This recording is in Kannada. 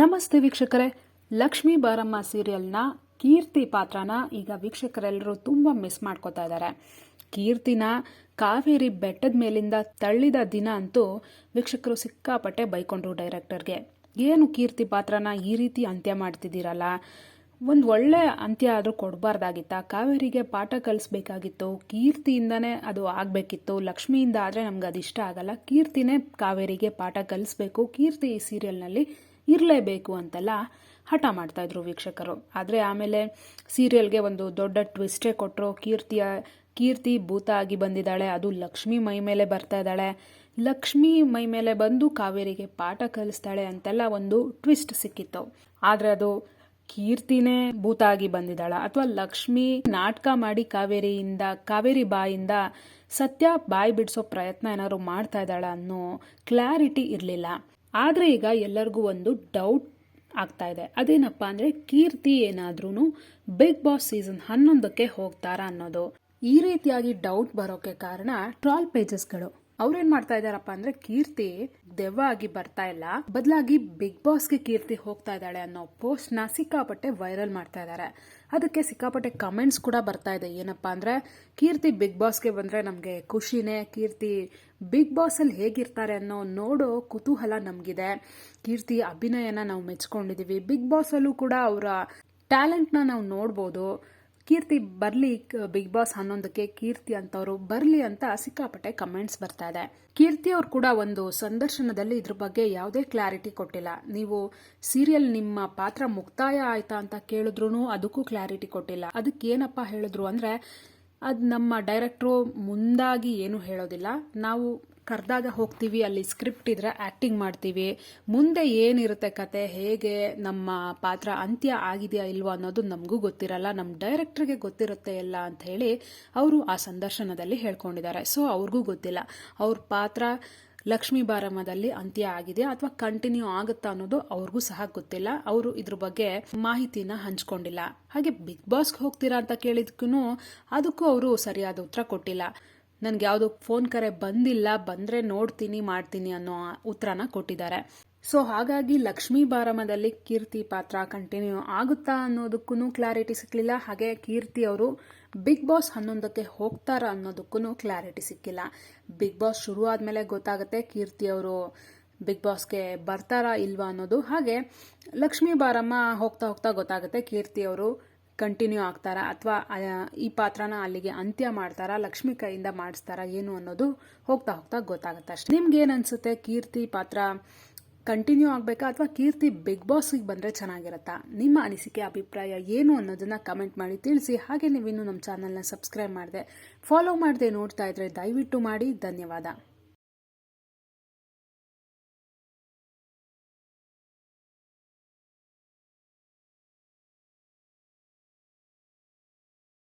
ನಮಸ್ತೆ ವೀಕ್ಷಕರೇ. ಲಕ್ಷ್ಮೀ ಬಾರಮ್ಮ ಸೀರಿಯಲ್ನ ಕೀರ್ತಿ ಪಾತ್ರನ ಈಗ ವೀಕ್ಷಕರೆಲ್ಲರೂ ತುಂಬ ಮಿಸ್ ಮಾಡ್ಕೋತಾ ಇದ್ದಾರೆ. ಕೀರ್ತಿನ ಕಾವೇರಿ ಬೆಟ್ಟದ ಮೇಲಿಂದ ತಳ್ಳಿದ ದಿನ ಅಂತೂ ವೀಕ್ಷಕರು ಸಿಕ್ಕಾಪಟ್ಟೆ ಬೈಕೊಂಡ್ರು ಡೈರೆಕ್ಟರ್ಗೆ. ಏನು ಕೀರ್ತಿ ಪಾತ್ರನ ಈ ರೀತಿ ಅಂತ್ಯ ಮಾಡ್ತಿದ್ದೀರಲ್ಲ? ಒಂದು ಒಳ್ಳೆ ಅಂತ್ಯ ಆದರೂ ಕೊಡಬಾರ್ದಾಗಿತ್ತ? ಕಾವೇರಿಗೆ ಪಾಠ ಕಲಿಸ್ಬೇಕಾಗಿತ್ತು, ಕೀರ್ತಿಯಿಂದನೇ ಅದು ಆಗಬೇಕಿತ್ತು, ಲಕ್ಷ್ಮಿಯಿಂದ ಆದರೆ ನಮ್ಗೆ ಅದು ಇಷ್ಟ ಆಗಲ್ಲ. ಕೀರ್ತಿನೇ ಕಾವೇರಿಗೆ ಪಾಠ ಕಲಿಸ್ಬೇಕು. ಕೀರ್ತಿ ಈ ಸೀರಿಯಲ್ನಲ್ಲಿ ಇರಲೇಬೇಕು ಅಂತೆಲ್ಲ ಹಠ ಮಾಡ್ತಾ ಇದ್ರು ವೀಕ್ಷಕರು. ಆದರೆ ಆಮೇಲೆ ಸೀರಿಯಲ್ಗೆ ಒಂದು ದೊಡ್ಡ ಟ್ವಿಸ್ಟೇ ಕೊಟ್ಟರು ಕೀರ್ತಿಯ ಕೀರ್ತಿ ಭೂತ ಆಗಿ ಬಂದಿದ್ದಾಳೆ. ಅದು ಲಕ್ಷ್ಮಿ ಮೈ ಮೇಲೆ ಬರ್ತಾ ಇದ್ದಾಳೆ. ಲಕ್ಷ್ಮಿ ಮೈ ಮೇಲೆ ಬಂದು ಕಾವೇರಿಗೆ ಪಾಠ ಕಲಿಸ್ತಾಳೆ ಅಂತೆಲ್ಲ ಒಂದು ಟ್ವಿಸ್ಟ್ ಸಿಕ್ಕಿತ್ತು. ಆದರೆ ಅದು ಕೀರ್ತಿನೇ ಭೂತ ಆಗಿ ಬಂದಿದ್ದಾಳ. ಅಥವಾ ಲಕ್ಷ್ಮಿ ನಾಟಕ ಮಾಡಿ ಕಾವೇರಿಯಿಂದ, ಕಾವೇರಿ ಬಾಯಿಂದ ಸತ್ಯ ಬಾಯಿ ಬಿಡಿಸೋ ಪ್ರಯತ್ನ ಏನಾದ್ರು ಮಾಡ್ತಾ ಇದ್ದಾಳ ಅನ್ನೋ ಕ್ಲಾರಿಟಿ ಇರಲಿಲ್ಲ. ಆದರೆ ಈಗ ಎಲ್ಲರಿಗೂ ಒಂದು ಡೌಟ್ ಆಗ್ತಾ ಇದೆ. ಅದೇನಪ್ಪ ಅಂದರೆ ಕೀರ್ತಿ ಏನಾದ್ರೂ ಬಿಗ್ ಬಾಸ್ ಸೀಸನ್ ಹನ್ನೊಂದಕ್ಕೆ ಹೋಗ್ತಾರಾ ಅನ್ನೋದು. ಈ ರೀತಿಯಾಗಿ ಡೌಟ್ ಬರೋಕೆ ಕಾರಣ ಟ್ರಾಲ್ ಪೇಜಸ್ಗಳು ಅವ್ರೇನ್ ಮಾಡ್ತಾ ಇದಾರಪ್ಪ ಅಂದ್ರೆ ಕೀರ್ತಿ ದೆವ್ವ ಆಗಿ ಬರ್ತಾ ಇಲ್ಲ. ಬದಲಾಗಿ ಬಿಗ್ ಬಾಸ್ಗೆ ಕೀರ್ತಿ ಹೋಗ್ತಾ ಇದ್ದಾಳೆ ಅನ್ನೋ ಪೋಸ್ಟ್ನ ಸಿಕ್ಕಾಪಟ್ಟೆ ವೈರಲ್ ಮಾಡ್ತಾ ಇದ್ದಾರೆ. ಅದಕ್ಕೆ ಸಿಕ್ಕಾಪಟ್ಟೆ ಕಮೆಂಟ್ಸ್ ಕೂಡ ಬರ್ತಾ ಇದೆ. ಏನಪ್ಪಾ ಅಂದ್ರೆ ಕೀರ್ತಿ ಬಿಗ್ ಬಾಸ್ಗೆ ಬಂದ್ರೆ ನಮಗೆ ಖುಷಿನೇ. ಕೀರ್ತಿ ಬಿಗ್ ಬಾಸ್ ಅಲ್ಲಿ ಹೇಗಿರ್ತಾರೆ ಅನ್ನೋ ನೋಡೋ ಕುತೂಹಲ ನಮಗಿದೆ. ಕೀರ್ತಿ ಅಭಿನಯನ ನಾವು ಮೆಚ್ಕೊಂಡಿದೀವಿ. ಬಿಗ್ ಬಾಸ್ ಅಲ್ಲೂ ಕೂಡ ಅವರ ಟ್ಯಾಲೆಂಟ್ನ ನಾವು ನೋಡ್ಬೋದು. ಕೀರ್ತಿ ಬರಲಿ ಬಿಗ್ ಬಾಸ್ ಹನ್ನೊಂದಕ್ಕೆ ಕೀರ್ತಿ ಅಂತವರು ಬರಲಿ ಅಂತ ಸಿಕ್ಕಾಪಟ್ಟೆ ಕಮೆಂಟ್ಸ್ ಬರ್ತಾ ಇದೆ. ಕೀರ್ತಿ ಅವ್ರು ಕೂಡ ಒಂದು ಸಂದರ್ಶನದಲ್ಲಿ ಇದ್ರ ಬಗ್ಗೆ ಯಾವುದೇ ಕ್ಲಾರಿಟಿ ಕೊಟ್ಟಿಲ್ಲ. ನೀವು ಸೀರಿಯಲ್ ನಿಮ್ಮ ಪಾತ್ರ ಮುಕ್ತಾಯ ಆಯ್ತಾ ಅಂತ ಕೇಳಿದ್ರು ಅದಕ್ಕೂ ಕ್ಲಾರಿಟಿ ಕೊಟ್ಟಿಲ್ಲ. ಅದಕ್ಕೆ ಏನಪ್ಪ ಹೇಳಿದ್ರು ಅಂದ್ರೆ ಅದು ನಮ್ಮ ಡೈರೆಕ್ಟ್ರು ಮುಂದಾಗಿ ಏನು ಹೇಳೋದಿಲ್ಲ. ನಾವು ಕರೆದಾಗ ಹೋಗ್ತೀವಿ, ಅಲ್ಲಿ ಸ್ಕ್ರಿಪ್ಟ್ ಇದ್ರೆ ಆ್ಯಕ್ಟಿಂಗ್ ಮಾಡ್ತೀವಿ. ಮುಂದೆ ಏನಿರುತ್ತೆ ಕತೆ, ಹೇಗೆ ನಮ್ಮ ಪಾತ್ರ ಅಂತ್ಯ ಆಗಿದೆಯಾ ಇಲ್ವಾ ಅನ್ನೋದು ನಮಗೂ ಗೊತ್ತಿರಲ್ಲ ನಮ್ಮ ಡೈರೆಕ್ಟ್ರಿಗೆ ಗೊತ್ತಿರುತ್ತೆ ಎಲ್ಲ ಅಂತ ಹೇಳಿ ಅವರು ಆ ಸಂದರ್ಶನದಲ್ಲಿ ಹೇಳ್ಕೊಂಡಿದ್ದಾರೆ. ಸೊ ಅವ್ರಿಗೂ ಗೊತ್ತಿಲ್ಲ. ಅವ್ರ ಪಾತ್ರ ಲಕ್ಷ್ಮೀ ಬಾರಮ್ಮದಲ್ಲಿ ಅಂತ್ಯ ಆಗಿದೆ ಅಥವಾ ಕಂಟಿನ್ಯೂ ಆಗುತ್ತಾ ಅನ್ನೋದು ಅವ್ರಿಗೂ ಸಹ ಗೊತ್ತಿಲ್ಲ. ಅವರು ಇದ್ರ ಬಗ್ಗೆ ಮಾಹಿತಿನ ಹಂಚ್ಕೊಂಡಿಲ್ಲ. ಹಾಗೆ ಬಿಗ್ ಬಾಸ್ಗೆ ಹೋಗ್ತೀರಾ ಅಂತ ಕೇಳಿದ್ಕೂ ಅದಕ್ಕೂ ಅವರು ಸರಿಯಾದ ಉತ್ತರ ಕೊಟ್ಟಿಲ್ಲ. ನನ್ಗೆ ಯಾವುದೋ ಫೋನ್ ಕರೆ ಬಂದಿಲ್ಲ, ಬಂದ್ರೆ ನೋಡ್ತೀನಿ, ಮಾಡ್ತೀನಿ ಅನ್ನೋ ಉತ್ತರನ ಕೊಟ್ಟಿದ್ದಾರೆ. ಸೊ ಹಾಗಾಗಿ ಲಕ್ಷ್ಮೀ ಬಾರಮದಲ್ಲಿ ಕೀರ್ತಿ ಪಾತ್ರ ಕಂಟಿನ್ಯೂ ಆಗುತ್ತಾ ಅನ್ನೋದಕ್ಕೂ ಕ್ಲಾರಿಟಿ ಸಿಕ್ಕಲಿಲ್ಲ ಹಾಗೆ ಕೀರ್ತಿ ಅವರು ಬಿಗ್ ಬಾಸ್ ಹನ್ನೊಂದಕ್ಕೆ ಹೋಗ್ತಾರ ಅನ್ನೋದಕ್ಕೂ ಕ್ಲಾರಿಟಿ ಸಿಕ್ಕಿಲ್ಲ. ಬಿಗ್ ಬಾಸ್ ಶುರು ಆದ್ಮೇಲೆ ಗೊತ್ತಾಗುತ್ತೆ ಕೀರ್ತಿ ಅವರು ಬಿಗ್ ಬಾಸ್ಗೆ ಬರ್ತಾರಾ ಇಲ್ವಾ ಅನ್ನೋದು. ಹಾಗೆ ಲಕ್ಷ್ಮೀ ಬಾರಮ್ಮ ಹೋಗ್ತಾ ಹೋಗ್ತಾ ಗೊತ್ತಾಗುತ್ತೆ ಕೀರ್ತಿ ಅವರು ಕಂಟಿನ್ಯೂ ಆಗ್ತಾರಾ ಅಥವಾ ಈ ಪಾತ್ರನ ಅಲ್ಲಿಗೆ ಅಂತ್ಯ ಮಾಡ್ತಾರಾ, ಲಕ್ಷ್ಮಿ ಕೈಯಿಂದ ಮಾಡಿಸ್ತಾರಾ, ಏನು ಅನ್ನೋದು ಹೋಗ್ತಾ ಹೋಗ್ತಾ ಗೊತ್ತಾಗುತ್ತೆ ಅಷ್ಟೇ. ನಿಮ್ಗೆ ಅನಿಸುತ್ತೆ? ಕೀರ್ತಿ ಪಾತ್ರ ಕಂಟಿನ್ಯೂ ಆಗಬೇಕಾ ಅಥವಾ ಕೀರ್ತಿ ಬಿಗ್ ಬಾಸ್ಗೆ ಬಂದರೆ ಚೆನ್ನಾಗಿರುತ್ತಾ? ನಿಮ್ಮ ಅನಿಸಿಕೆ, ಅಭಿಪ್ರಾಯ ಏನು ಅನ್ನೋದನ್ನ ಕಮೆಂಟ್ ಮಾಡಿ ತಿಳಿಸಿ. ಹಾಗೆ ನೀವಿನ್ನೂ ನಮ್ಮ ಚಾನಲ್ನ ಸಬ್ಸ್ಕ್ರೈಬ್ ಮಾಡಿದೆ ಫಾಲೋ ಮಾಡದೆ ನೋಡ್ತಾ ಇದ್ರೆ ದಯವಿಟ್ಟು ಮಾಡಿ. ಧನ್ಯವಾದ.